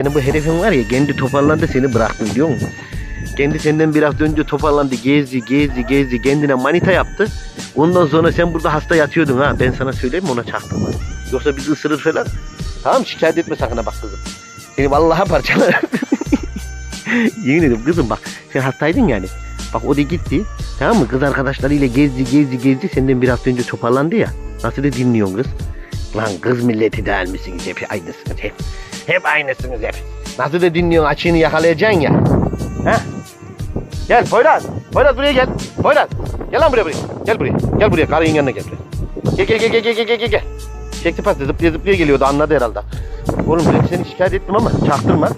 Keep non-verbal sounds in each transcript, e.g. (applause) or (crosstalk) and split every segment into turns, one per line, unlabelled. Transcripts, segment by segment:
Senin bu herifin var ya kendi toparlandı seni bıraktı biliyor musun? Kendi senden bir hafta önce toparlandı gezdi gezdi gezdi kendine manita yaptı. Ondan sonra sen burada hasta yatıyordun ha ben sana söyleyeyim ona çaktırma. Yoksa bizi ısırır falan. Tamam şikayet etme sakın ha bak kızım. Seni vallahi parçalar. (laughs) Yemin ederim kızım bak sen hastaydın yani. Bak o da gitti. Tamam mı? Kız arkadaşlarıyla gezdi gezdi gezdi. Senden bir hafta önce toparlandı ya. Nasıl da dinliyorsun kız? Lan kız milleti değil misiniz hep aynısınız hep. Hep aynısınız hep. Nasıl da dinliyorsun açığını yakalayacaksın ya. Heh. Gel Poyraz. Poyraz buraya gel. Poyraz. Gel lan buraya buraya. Gel buraya. Gel buraya karının yanına gel buraya. Gel gel gel gel gel gel gel gel. Çekti pastı zıplaya zıplaya geliyordu anladı herhalde. Oğlum ben seni şikayet ettim ama çaktırma. (laughs)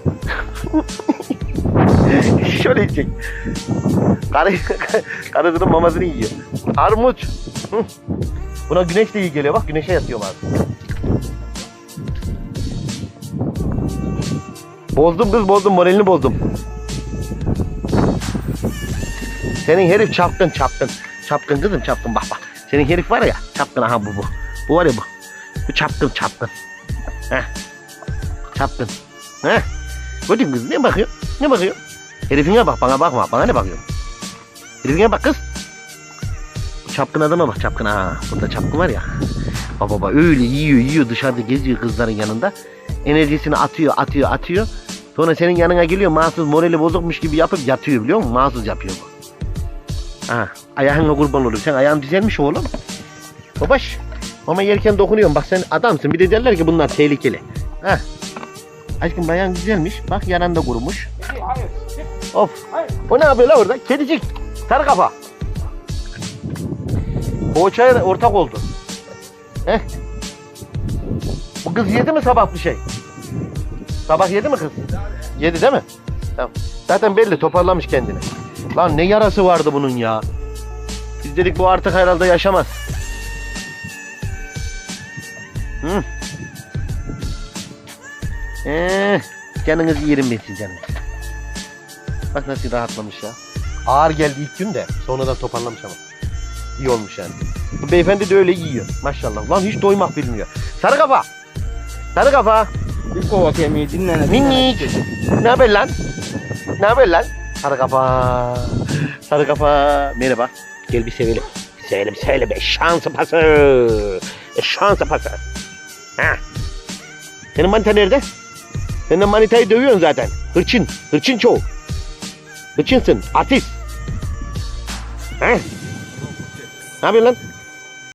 Şöyle çek. Karı, (laughs) karısının mamasını yiyor. Armut. Buna güneş de iyi geliyor. Bak güneşe yatıyorum abi. Bozdum kız bozdum. Moralini bozdum. Senin herif çapkın çapkın. Çapkın kızım çapkın bak bak. Senin herif var ya çapkın aha bu bu. Bu var ya bu. Bu çapkın çapkın. Heh. Çapkın. Heh. Gördün kız ne bakıyor? Ne bakıyor? Herifine bak bana bakma. Bana ne bakıyorsun? Herifine bak kız. Çapkın adama bak çapkın ha. Burada çapkın var ya. Baba baba öyle yiyor yiyor dışarıda geziyor kızların yanında. Enerjisini atıyor atıyor atıyor. Sonra senin yanına geliyor mahsus morali bozukmuş gibi yapıp yatıyor biliyor musun? Mahsus yapıyor bu. Ha, ayağına kurban olayım. Sen ayağın düzelmiş oğlum. Babaş. Ama yerken dokunuyorum. Bak sen adamsın. Bir de derler ki bunlar tehlikeli. Ha. Aşkım ayağın güzelmiş. Bak yaran da kurumuş.
Hayır.
Of.
Hayır.
O ne yapıyor la orada? Kedicik. Sarı kafa. Poğaçaya ortak oldu. Heh. Bu kız yedi mi sabah bir şey? Sabah yedi mi kız? Yedi değil mi? Tamam. Zaten belli toparlamış kendini. Lan ne yarası vardı bunun ya. Biz dedik bu artık herhalde yaşamaz. Hı. Ee, canınızı yerim ben sizin canınızı. Bak nasıl rahatlamış ya. Ağır geldi ilk gün de sonradan toparlamış ama. İyi olmuş yani. Bu beyefendi de öyle yiyor. Maşallah. Lan hiç doymak bilmiyor. Sarı kafa. Sarı kafa.
Bir kova kemiği dinlene.
Minik. Ne haber lan? Ne haber lan? Sarı kafa. Sarı kafa. Merhaba. Gel bir sevelim. Sevelim sevelim. Eşansı pası. Eşansı pası. Ha. Senin manita nerede? Sen de manitayı dövüyorsun zaten. Hırçın. Hırçın çoğu. Hırçınsın. Artist. Ha? Ne yapıyorsun lan?